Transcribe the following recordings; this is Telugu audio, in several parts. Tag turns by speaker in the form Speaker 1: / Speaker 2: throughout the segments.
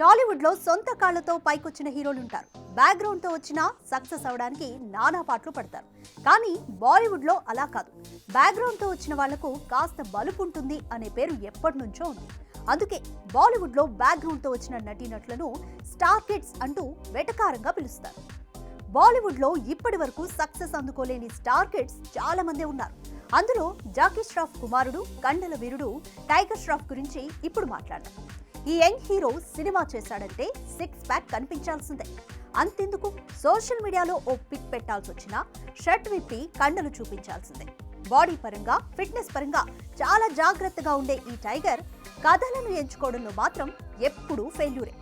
Speaker 1: టాలీవుడ్లో సొంత కాళ్ళతో పైకొచ్చిన హీరోలు ఉంటారు బ్యాక్గ్రౌండ్తో వచ్చినా సక్సెస్ అవడానికి నానా పాటలు పడతారు. కానీ బాలీవుడ్లో అలా కాదు. బ్యాక్గ్రౌండ్తో వచ్చిన వాళ్ళకు కాస్త బలుపు ఉంటుంది అనే పేరు ఎప్పటి నుంచో ఉంది. అందుకే బాలీవుడ్లో బ్యాక్గ్రౌండ్తో వచ్చిన నటీనటులను స్టార్ కిడ్స్ అంటూ వెటకారంగా పిలుస్తారు. బాలీవుడ్లో ఇప్పటి వరకు సక్సెస్ అందుకోలేని స్టార్ కిడ్స్ చాలా మందే ఉన్నారు. అందులో జాకీ ష్రాఫ్ కుమారుడు కండల వీరుడు టైగర్ ష్రాఫ్ గురించి ఇప్పుడు మాట్లాడదాం. ఈ యంగ్ హీరో సినిమా చేశాడంటే సిక్స్ ప్యాక్ కనిపించాల్సిందే. అంతెందుకు? సోషల్ మీడియాలో ఓ పిక్ పెట్టాల్సి వచ్చినా షర్ట్ విప్పి కండలు చూపించాల్సిందే. బాడీ పరంగా ఫిట్నెస్ పరంగా చాలా జాగ్రత్తగా ఉండే ఈ టైగర్ కథలను ఎంచుకోవడంలో మాత్రం ఎప్పుడూ ఫెయిల్యూరే.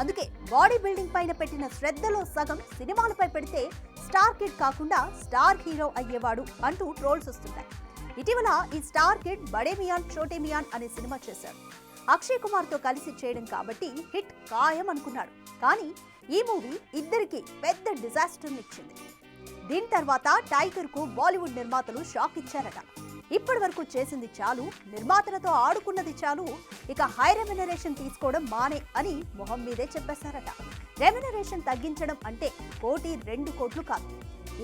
Speaker 1: అందుకే బాడీ బిల్డింగ్ పైన పెట్టిన శ్రద్ధలో సగం సినిమాలపై పెడితే స్టార్ కిడ్ కాకుండా స్టార్ హీరో అయ్యేవాడు అంటూ ట్రోల్స్ వస్తున్నాయి ఇటీవల ఈ స్టార్ కిడ్ బడే మియాన్ చోటే మియాన్ అనే సినిమా చేశాడు అక్షయ్ కుమార్తో కలిసి చేయడం కాబట్టి హిట్ ఖాయం అనుకున్నాడు. కానీ ఈ మూవీ ఇద్దరికి పెద్ద డిజాస్టర్ ఇచ్చింది. దీని తర్వాత టైగర్కు బాలీవుడ్ నిర్మాతలు షాక్ ఇచ్చారట. ఇప్పటి వరకు చేసింది చాలు నిర్మాతలతో ఆడుకున్నది చాలు. ఇక హై రెమ్యునరేషన్ తీసుకోవడం మానే అని మొహం మీదే చెప్పేశారట. రెమ్యునరేషన్ తగ్గించడం అంటే కోటి రెండు కోట్లు కాదు.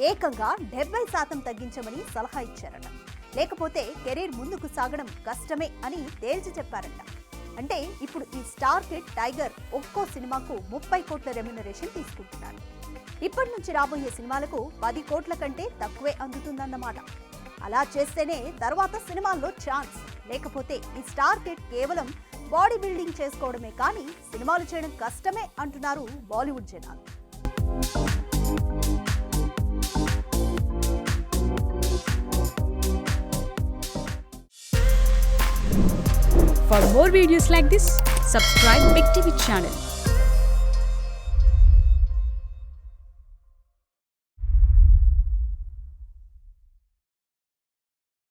Speaker 1: ఏకంగా డెబ్బై శాతం తగ్గించమని సలహా ఇచ్చారట. లేకపోతే కెరీర్ ముందుకు సాగడం కష్టమే అని తేల్చి చెప్పారట. అంటే ఇప్పుడు ఈ స్టార్ కిడ్ టైగర్ ఒక్కో సినిమాకు ముప్పై కోట్ల రెమ్యునరేషన్ తీసుకుంటున్నాడు. ఇప్పటి నుంచి రాబోయే సినిమాలకు పది కోట్ల కంటే తక్కువే అందుతుందన్నమాట. అలా చేస్తేనే తర్వాత సినిమాల్లో ఛాన్స్. లేకపోతే ఈ స్టార్ కిట్ కేవలం బాడీ బిల్డింగ్ చేసుకోవడమే కానీ సినిమాలు చేయడం కష్టమే అంటున్నారు బాలీవుడ్ జనాలు.
Speaker 2: For more videos like this, subscribe Big TV channel.